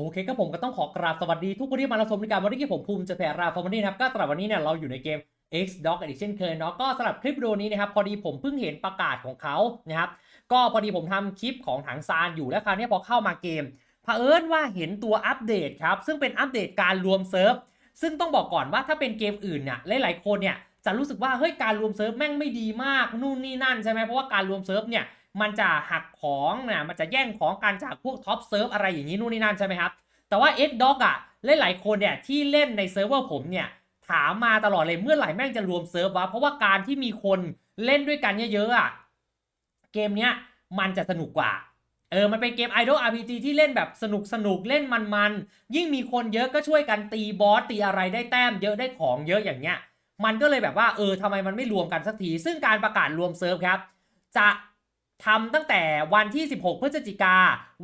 โอเคก็ผมก็ต้องขอกราบสวัสดีทุกคนที่มารับชมรายการวันนี้ผมภูมิจะแผ่ราฟอร์มนี่นะครับก็สำหรับวันนี้เนี่ยเราอยู่ในเกม X Dog อีกเช่นเคยเนาะก็สำหรับคลิปวิดีโอนี้นะครับพอดีผมเพิ่งเห็นประกาศของเขานะครับก็พอดีผมทำคลิปของถังซานอยู่แล้วคราวนี้พอเข้ามาเกมเผอิญว่าเห็นตัวอัปเดตครับซึ่งเป็นอัปเดตการรวมเซิร์ฟซึ่งต้องบอกก่อนว่าถ้าเป็นเกมอื่นเนี่ยหลายๆคนเนี่ยจะรู้สึกว่าเฮ้ยการรวมเซิร์ฟแม่งไม่ดีมากนู่นนี่นั่นใช่ไหมเพราะว่าการรวมเซิร์ฟเนี่ย มันจะหักของนะมันจะแย่งของกันจากพวกท็อปเซิร์ฟอะไรอย่างนี้นู่นนี่นั่นใช่ไหมครับ แต่ว่า X Dog อะหลายๆคนเนี่ยที่เล่นในเซิร์ฟเวอร์ผมเนี่ยถามมาตลอดเลยเมื่อไหร่แม่งจะรวมเซิร์ฟวะเพราะว่าการที่มีคนเล่นด้วยกันเยอะๆอะเกมเนี้ยมันจะสนุกกว่าเออ มันเป็นเกม Idol RPG ที่เล่นแบบสนุกสนุกเล่นมันๆ ยิ่งมีคนเยอะก็ช่วยกันตีบอสตีอะไรได้แต้มเยอะได้ของเยอะอย่างเงี้ย มันก็เลยแบบว่าเออทำไมมันไม่รวมกันสักที ซึ่งการประกาศรวมเซิร์ฟครับ จะ ทำตั้งแต่วันที่ 16 พฤศจิกา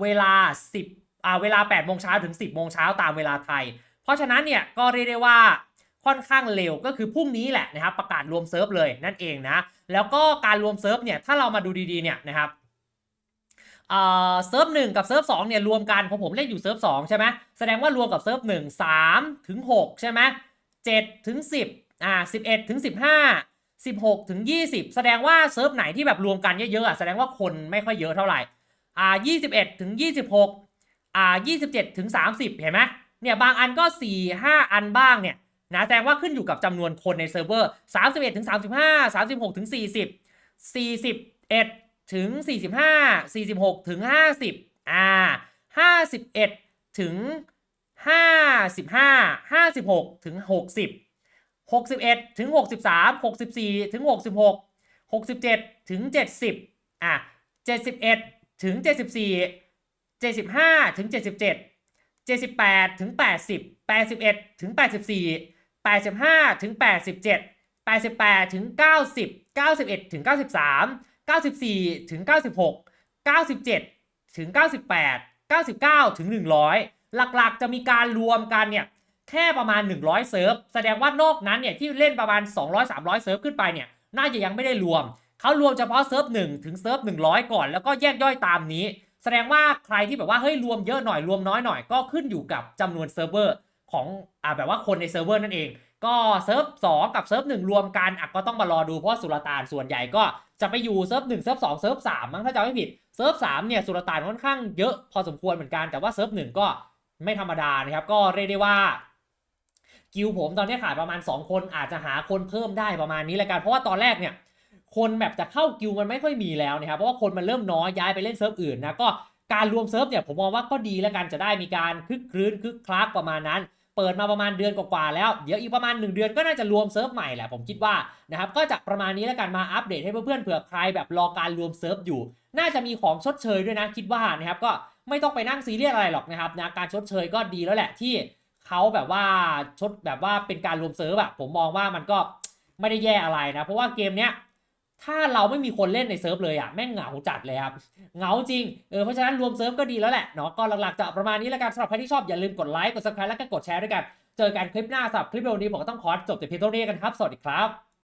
เวลา 10อ่าเวลา8โมงเช้าถึง 10โมงเช้าตามเวลาไทย เพราะฉะนั้นเนี่ยก็เรียกได้ว่าค่อนข้างเร็วก็คือพรุ่งนี้แหละนะครับประกาศรวมเซิร์ฟเลยนั่นเองนะแล้วก็การรวมเซิร์ฟเนี่ยถ้าเรามาดูดีๆเนี่ยนะครับเอ่อเซิร์ฟหนึ่งกับเซิร์ฟสองเนี่ยรวมกันของผมเล่นอยู่เซิร์ฟสองใช่ไหมแสดงว่ารวมกับเซิร์ฟหนึ่งสามถึงหกใช่ไหมเจ็ดถึงสิบอ่าสิบเอ็ดถึงสิบห้า สิบหกถึงยี่สิบแสดงว่าเซิร์ฟไหนที่แบบรวมกันเยอะๆอะแสดงว่าคนไม่ค่อยเยอะเท่าไหร่อ่ายี่สิบเอ็ดถึงยี่สิบหกอ่ายี่สิบเจ็ดถึงสามสิบเห็นไหมเนี่ยบางอันก็สี่ห้าอันบ้างเนี่ยนะแสดงว่าขึ้นอยู่กับจำนวนคนในเซิร์ฟเวอร์สามสิบเอ็ดถึงสามสิบห้าสามสิบหกถึงสี่สิบสี่สิบเอ็ดถึงสี่สิบห้าสี่สิบหกถึงห้าสิบอ่าห้าสิบเอ็ดถึงห้าสิบห้าห้าสิบหกถึงหกสิบ 61 ถึง 63 64 ถึง 66 67 ถึง 70 อะ 71 ถึง 74 75 ถึง 77 78 ถึง 80 81 ถึง 84 85 ถึง 87 88 ถึง 90 91 ถึง 93 94 ถึง 96 97 ถึง 98 99 ถึง 100 หลักๆ จะมีการรวมกันเนี่ย แค่ประมาณ 100 เซิร์ฟ แสดงว่านอกนั้นเนี่ยที่เล่นประมาณ 200-300 เซิร์ฟขึ้นไปเนี่ยน่าจะยังไม่ได้รวม เขารวมเฉพาะเซิร์ฟ1ถึงเซิร์ฟ100 ก่อน แล้วก็แยกย่อยตามนี้ แสดงว่าใครที่แบบว่าเฮ้ยรวมเยอะหน่อยรวมน้อยหน่อยก็ขึ้นอยู่กับจำนวนเซิร์ฟเวอร์ของอ่าแบบว่าคนในเซิร์ฟเวอร์นั่นเอง ก็เซิร์ฟ2กับเซิร์ฟ1รวมกันอะก็ต้องมารอดูเพราะสุลต่านส่วนใหญ่ก็จะไปอยู่เซิร์ฟ1เซิร์ฟ2เซิร์ฟ3มั้งถ้าจำไม่ผิดเซิร์ฟ3เนี่ยสุลต่านค่อนข้างเยอะพอสมควรเหมือนกันแต่ว่าเซิร์ฟ1ก็ไม่ธรรมดานะครับก็เรียกได้ว่า กิลผมตอนนี้ขาดประมาณ 2 คนอาจจะหาคนเพิ่มได้ประมาณนี้แล้วกันเพราะว่าตอนแรกเนี่ยคนแบบจะเข้ากิลมันไม่ค่อยมีแล้วนะครับเพราะว่าคนมันเริ่มน้อยย้ายไปเล่นเซิร์ฟอื่นนะก็การรวมเซิร์ฟเนี่ยผมมองว่าก็ดีแล้วกันจะได้มีการคึกครื้นคึกคลักประมาณนั้น เปิดมาประมาณเดือนกว่าๆแล้วเดี๋ยวอีกประมาณ 1 เดือนก็น่าจะรวมเซิร์ฟใหม่แหละผมคิดว่านะครับก็จะประมาณนี้แล้วกันมาอัปเดตให้เพื่อนๆเผื่อใครแบบรอการรวมเซิร์ฟอยู่ น่าจะมีของชดเชยด้วยนะคิดว่านะครับก็ไม่ต้องไปนั่งซีเรียสอะไรหรอกนะครับนะการชดเชยก็ดีแล้วแหละที่ เขาแบบว่าชดแบบว่าเป็นการรวมเซิร์ฟอะผมมองว่ามันก็ไม่ได้แย่อะไรนะ เพราะว่าเกมเนี้ยถ้าเราไม่มีคนเล่นในเซิร์ฟเลยอะแม่งเหงาจัดเลยครับเหงาจริงเออเพราะฉะนั้นรวมเซิร์ฟก็ดีแล้วแหละเนาะก็หลักๆจะประมาณนี้แล้วกันสำหรับใครที่ชอบอย่าลืมกดไลค์กดซับสไครต์แล้วก็กดแชร์ด้วยกัน เจอกันคลิปหน้าสำหรับคลิปวิดีโอนี้ผมก็ต้องขอจบแต่เพียงเท่านี้กันครับสวัสดีครับ